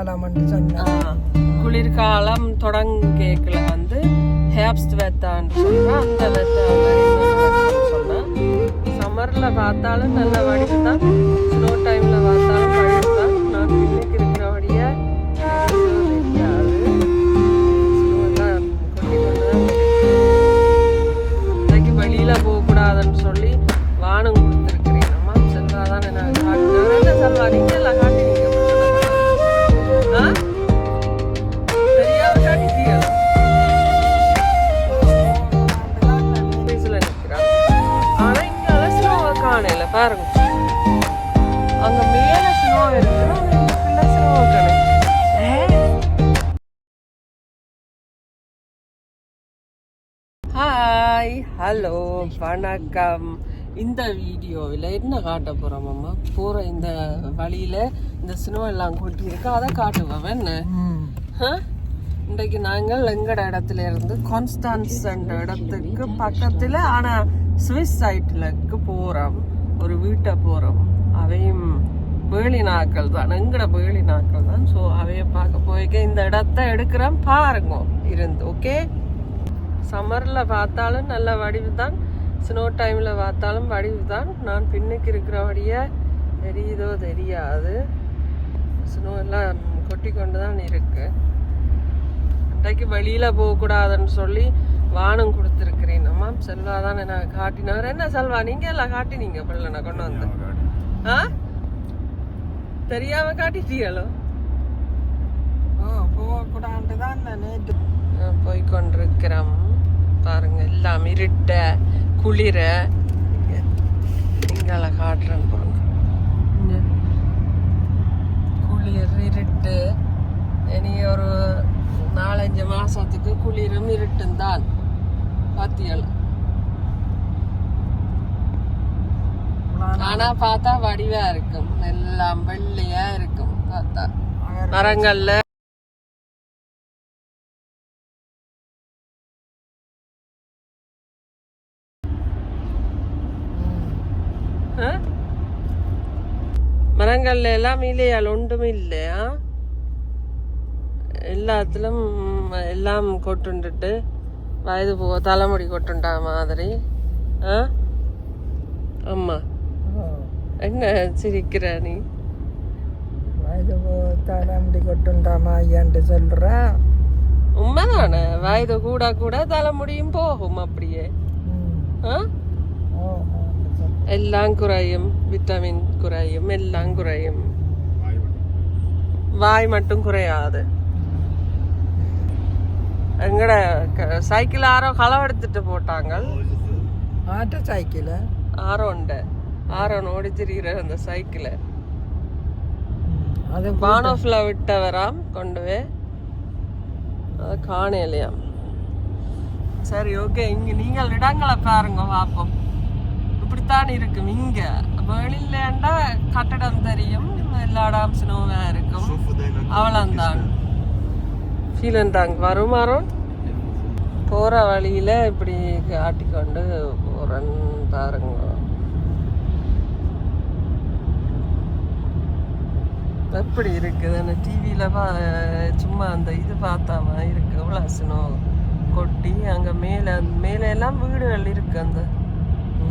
காலம்னு குளிர்காலம் தொடங்கல வந்து ஹேப்ஸ்ட் வெத்தான்னு சொன்னா அந்த வெத்தான்னு சொன்னா சம்மர்ல பார்த்தாலும் நல்ல வடிவு தான். ஸ்னோ டைம்ல பார்த்தா அங்க மேல ஸ்னோ இருக்கு ஆனா இங்க ஸ்னோ காணல ஹாய் ஹலோ வணக்கம். இந்த வீடியோவில் என்ன காட்ட போறோம் அம்மா? போற இந்த வழியில இந்த ஸ்னோ எல்லாம் கொட்டி இருக்கு? அதை காட்டுவோம். என்ன? இன்றைக்கு நாங்கள் எங்கட இடத்துல இருந்து கான்ஸ்டான்ஸ் இடத்துக்கு பக்கத்துல ஆனா சுவிஸ் சைட்லக்கு போறோம். ஒரு வீட்டை போறோம். அவையும் வேலி நாட்கள் தான். எங்கட வேலி நாட்கள் தான். ஸோ அவைய பார்க்க போய்க்க இந்த இடத்த எடுக்கிறோம் பாருங்க இருந்து ஓகே சம்மர்ல பார்த்தாலும் நல்ல வடிவு தான். ஸ்னோ டைம்ல பார்த்தாலும் வடிவு தான். நான் பின்னுக்கு இருக்கிறபடியே தெரியுதோ தெரியாது. ஸ்னோ எல்லாம் கொட்டி கொண்டு தான் இருக்கு. இன்றைக்கு வெளியில போகக்கூடாதுன்னு சொல்லி வானம் கொடுத்துருக்கிறேன். அம்மா செல்வா தான் நான் காட்டினார். என்ன செல்வா நீங்க எல்லாம் காட்டினீங்க பிள்ளை கொண்டு வந்து ஆ? தெரியாம காட்டிட்டீங்களோ? போகக்கூடாது தான் நான். போய் கொண்டிருக்கிறோம். பாருங்க எல்லாம் இருட்ட குளிர. இங்கால காட்டுறேன் பாருங்க. குளிர் இருட்டு. இனி ஒரு நாலஞ்சு மாசத்துக்கு குளிரும் இருட்டும் தான் பாத்தியல. ஆனா பார்த்தா வடிவா இருக்கும். எல்லாம் வெள்ளையா இருக்கும். பார்த்தா. மரங்கள்ல? மரங்கள்ல எல்லாம் இல்லையால் ஒன்றும் இல்லையா எல்லாத்திலும் எல்லாம் கொட்டுண்டுட்டு வயது போ தலைமுடி கொட்டுண்டா மாதிரி ஆ? ஆமா. என்ன சிரிக்கிற நீ? வயது தலைமுடி கொட்டுண்டாமா ஐயான்ட்டு சொல்கிறேன் உண்மைதானே? வயது கூட கூட தலைமுடியும் போகும் அப்படியே. ஆ? ஓ ஓ, சரி. எல்லாம் குறையும். விட்டமின் குறையும். எல்லாம் குறையும். வாய் மட்டும் குறையாது. எங்கட க- சைக்கிள் ஆரோ களவெடுத்துட்டு ஆரோன் ஓடி திரிகிற அந்த சைக்கிளை அது பானோஃப்ல விட்டவராம் கொண்டு போய் அதை காணலையாம் சரி ஓகே இங்க நீங்கள் இடங்களை பாருங்க பாப்போம் இப்படித்தான் இருக்கும். இங்க வெளியிலண்டா கட்டடம் தெரியும். எல்லா இடம் ஸ்னோவா இருக்கும். அவ்வளவுதான் ஃபீலன் தாங்க வரும் வரும் போற வழியில இப்படி காட்டிக்கொண்டு போறேன் பாருங்க. எப்படி இருக்குது அந்த டிவியில பா சும்மா அந்த இது பார்த்தாம இருக்கு. எவ்வளோ ஸ்னோ கொட்டி அங்க மேல மேல எல்லாம் வீடுகள் இருக்கு அந்த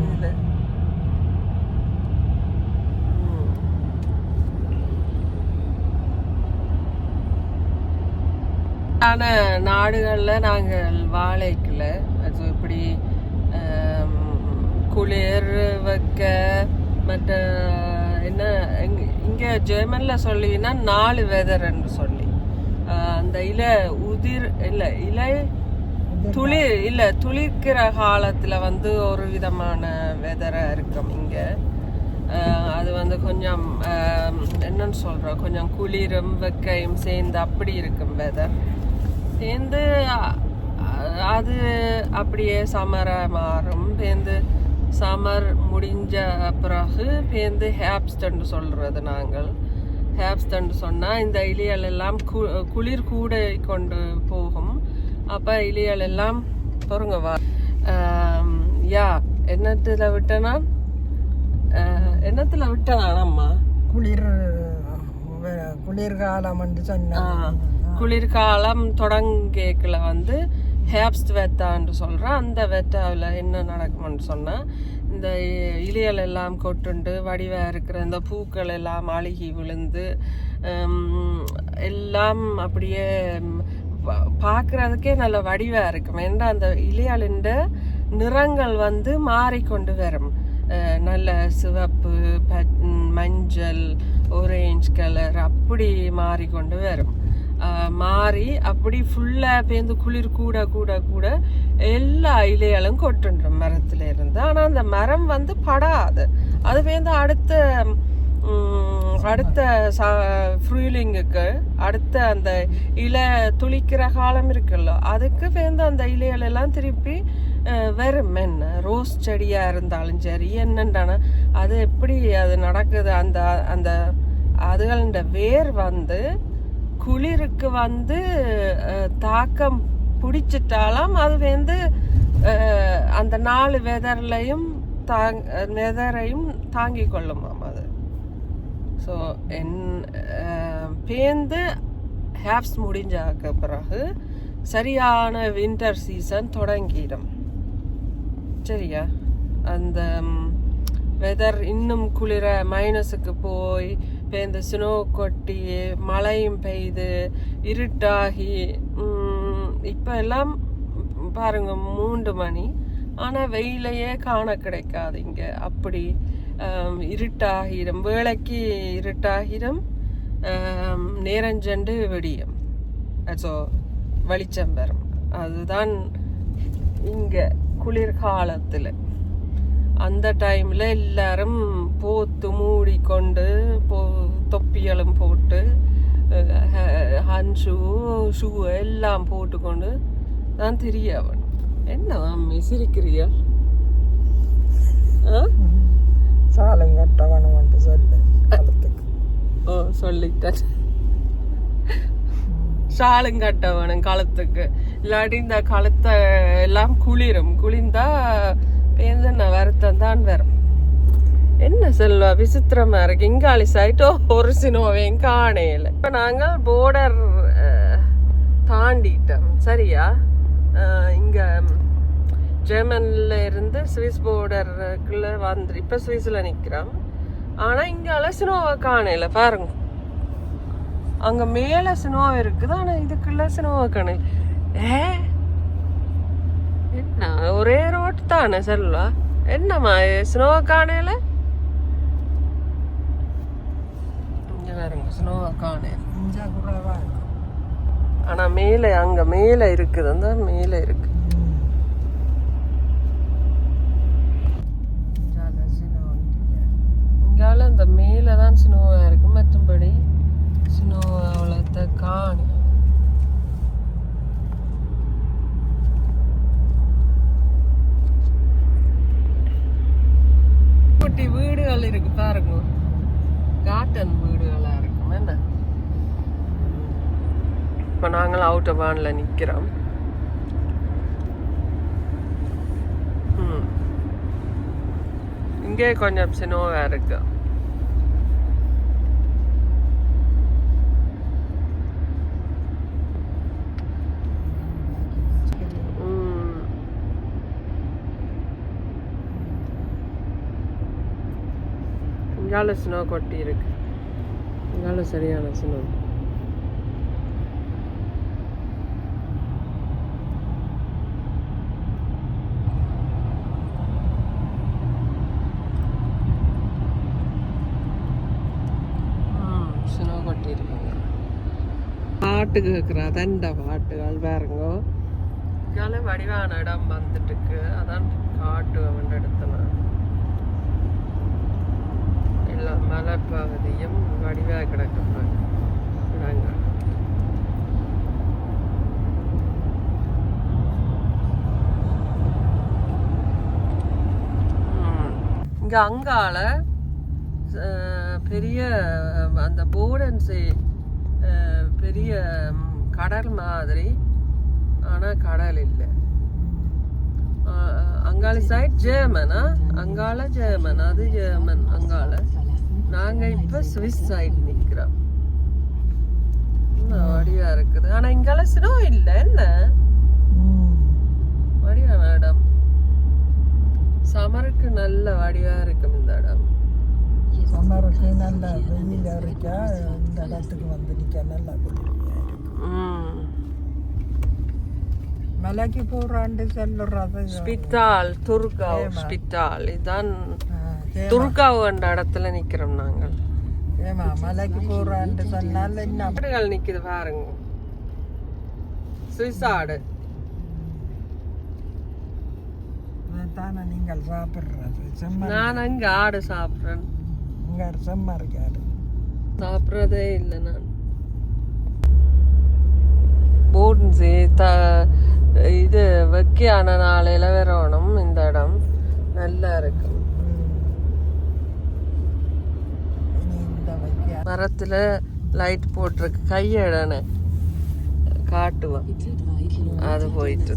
இதுல. ஆன நாடுகள்ல நாங்கள் வாழைக்கல. அது இப்படி குளிர் வைக்க மற்ற இங்க ஜெர்மன்ல சொல்லினா நாலு வெதர்ன்னு சொல்லி. அந்த இல உதிர் இல்ல இலை துளிர் இல்ல துளிர்க்கிற காலத்துல வந்து ஒரு விதமான வெதரா இருக்கும் இங்க. அது வந்து கொஞ்சம் என்னன்னு சொல்றோம்? கொஞ்சம் குளிரும் வெக்கையும் சேர்ந்து அப்படி இருக்கும் வெதர் சேர்ந்து அது அப்படியே சமரா மாறும். பேந்து சம்மர் முடிஞ்ச பிறகு பேந்து ஹேப்ஸ்டன்னு சொல்றது நாங்கள். ஹேப்ஸ்டன்னு சொன்னால் இந்த இலியல் எல்லாம் கு குளிர் கூட கொண்டு போகும். அப்போ இலியல் எல்லாம் பொறுங்க வா. ஆம், யா என்னத்துல விட்டனா? என்னத்துல விட்டனா அம்மா குளிர் குளிர்காலம் ஆ, சொன்னாங்க குளிர்காலம் தொடங்கேக்கில் வந்து ஹேப்ஸ்ட் வெத்தான்னு சொல்கிறேன் அந்த வெத்தாவில் என்ன நடக்கும்னு சொன்னால் இந்த இ- இலைகள் எல்லாம் கொட்டுண்டு வடிவாக இருக்கிற இந்த பூக்கள் எல்லாம் அழுகி விழுந்து எல்லாம் அப்படியே பார்க்குறதுக்கே நல்ல வடிவாக இருக்கும். ஏன்னா அந்த இலைகளின் நிறங்கள் வந்து மாறிக்கொண்டு வரும். நல்ல சிவப்பு பச்- மஞ்சள் orange கலர் அப்படி மாறிக்கொண்டு வரும். மாறி அப்படி ஃபுல்லாக பேருந்து குளிர் கூட கூட கூட எல்லா இலைகளும் கொட்டுன்ற மரத்தில் இருந்து. ஆனால் அந்த மரம் வந்து படாது. அது பேருந்து அடுத்த அடுத்த அடுத்த ஃப்ரூலிங்குக்கு அடுத்த அந்த இலை துளிக்கிற காலம் இருக்குல்ல அதுக்கு பேருந்து அந்த இலைகள் எல்லாம் திருப்பி வெறும் என்ன ரோஸ் செடியாக இருந்தாலும் சரி என்னண்டான அது எப்படி அது நடக்குது அந்த அந்த அதுகளின் வேர் வந்து குளிருக்கு வந்து தாக்கம் பிடிச்சிட்டாலும் அது வந்து அந்த நாலு வெதர்லையும் தாங் வெதரையும் தாங்கி கொள்ளுமாம் அது. ஸோ என் பேந்து ஹேப்ஸ் முடிஞ்சாக்க பிறகு சரியான வின்டர் சீசன் தொடங்கிடும். சரியா? அந்த வெதர் இன்னும் குளிர மைனஸுக்கு போய் இப்போ இந்த ஸ்னோ கொட்டி மழையும் பெய்து இருட்டாகி இப்போ எல்லாம் பாருங்க மூன்று மணி. ஆனால் வெயிலையே காண கிடைக்காது இங்கே. அப்படி இருட்டாகிடும் வேலைக்கு இருட்டாகிடும் நேரஞ்செண்டு வெடியும். ஸோ வெளிச்சம் வரும் அதுதான் இங்கே குளிர்காலத்தில். அந்த டைமில் எல்லாரும் போத்து மூடிக்கொண்டு தொப்பிகளும் போட்டு ஹன்ஷூ ஷூ எல்லாம் போட்டுக்கொண்டு தான் தெரிய அவன் என்ன அம்மி சிரிக்கிறியா ஆ? சாலம் கட்டவனம் என்று சொல்லு காலத்துக்கு. ஓ சொல்லிட்டேன். ஷாலும் கட்ட வேணும் காலத்துக்கு. இல்லாட்டி இந்த காலத்தை எல்லாம் குளிரும். குளிர்ந்தா பேருந்து வருத்தம் தான் வரும். என்ன செல்வா விசித்திரமா இருக்கு? இங்காலி சைட்டோ ஒரு சினோவையும் காணையில இப்போ நாங்கள் போர்டர் தாண்டிட்டோம். சரியா? இங்கே இங்க ஜெர்மன்ல இருந்து சுவிஸ் போர்டருக்குள்ள வந்து இப்ப சுவிஸ்ல நிற்கிறோம் ஆனா இங்கால சினோவை காணையில பாருங்க. அங்க மேல சினோவா இருக்குது ஆனா இதுக்குள்ள சினிமா காணையில் ஏ? என்ன? ஒரே ரோட் தானே செல்வா? என்னம்மா ஸ்னோ காணையில இங்க பாருங்க ஸ்னோ காணையில இஞ்சா குறைவா இருக்கும் ஆனா மேல அங்க மேல இருக்குது. அந்த மேல இருக்கு. இஞ்சால சின்ன வண்டிங்க. இங்கால அந்த மேல தான் ஸ்னோவா இருக்கு. மற்றபடி ஸ்னோ அவ்வளோத்த காணி குட்டி வீடுகள் இருக்கு பாருங்க காட்டன் வீடுகளா இருக்கும் என்ன ஆட்டோவானில் நாங்கள் இங்கே கொஞ்சம் சினோவா இருக்கு. இங்கால ஸ்னோ கொட்டி இருக்கு. இங்கால சரியான ஸ்னோ கொட்டி இருக்குங்க பாட்டு கேட்குறா தண்ட பாட்டுகள் பாருங்க. இங்கால வடிவான இடம் வந்துட்டு இருக்கு அதான் காட்டு அவன் இடத்துல. எல்லா மலைப்பகுதியும் வடிவாக கிடக்குறாங்க இடங்கள் அங்கால பெரிய அந்த போர்டன்ஸே பெரிய கடல் மாதிரி. ஆனா கடல் இல்லை. அங்காள சைட் ஜெர்மனா அங்காள ஜெர்மன் அது ஜெர்மன் அங்கால நாங்கள் இப்போ சுவிஸ் சைடு நிக்கிறோம். இருக்குது. ஆனால் இங்கால ஸ்னோ இல்லை என்ன? வடிவான இடம் சமருக்கு நல்ல வடிவா இருக்கும் இந்த இடம். சம்மருக்கு நல்ல வெயில் இருக்கா? இந்த இடத்துக்கு வந்து நிற்க நல்லா. மலைக்கு போறாண்டு சொல்லுறது ஸ்பித்தால் துர்காவ் ஸ்பித்தால் ஆ, ஏ- துர்காவ் என்ற இடத்துல நிக்கிறோம் நாங்கள். ஏமா மலைக்கு போறாண்டு சொன்னால் என்ன? நிக்குது பாருங்க. சுவிஸ் ஆடு. தானே நீங்கள் சாப்பிடுறது? நான் அங்க ஆடு சாப்பிடுறேன். இங்க செம்ம இருக்காது சாப்பிட்றதே இல்லை நான். போட்ன்ஸு த இது வெக்கையான நாளையில வரணும் இந்த இடம். நல்லா இருக்கும். மரத்துல லைட் போட்டிருக்கு. கையடனை காட்டுவான் அது போயிட்டு